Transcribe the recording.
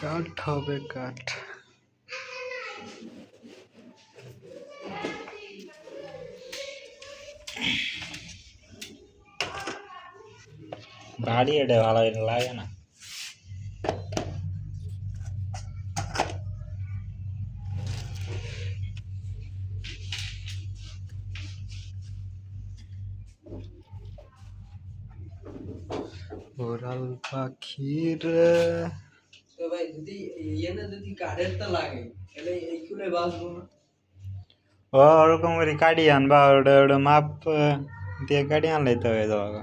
কাঠ হবে কাঠ। বাড়ি এটা ভালো লাগে না। ওরাল পাখির তো ভাই যদি এনে যদি কাঠেরটা লাগে তাহলে এইগুলো বাঁচবো না ওরকম করে কাটি আনবা ওটা ওটা মাপ দিয়ে কাটি আনলাইতে হবে তোমাকে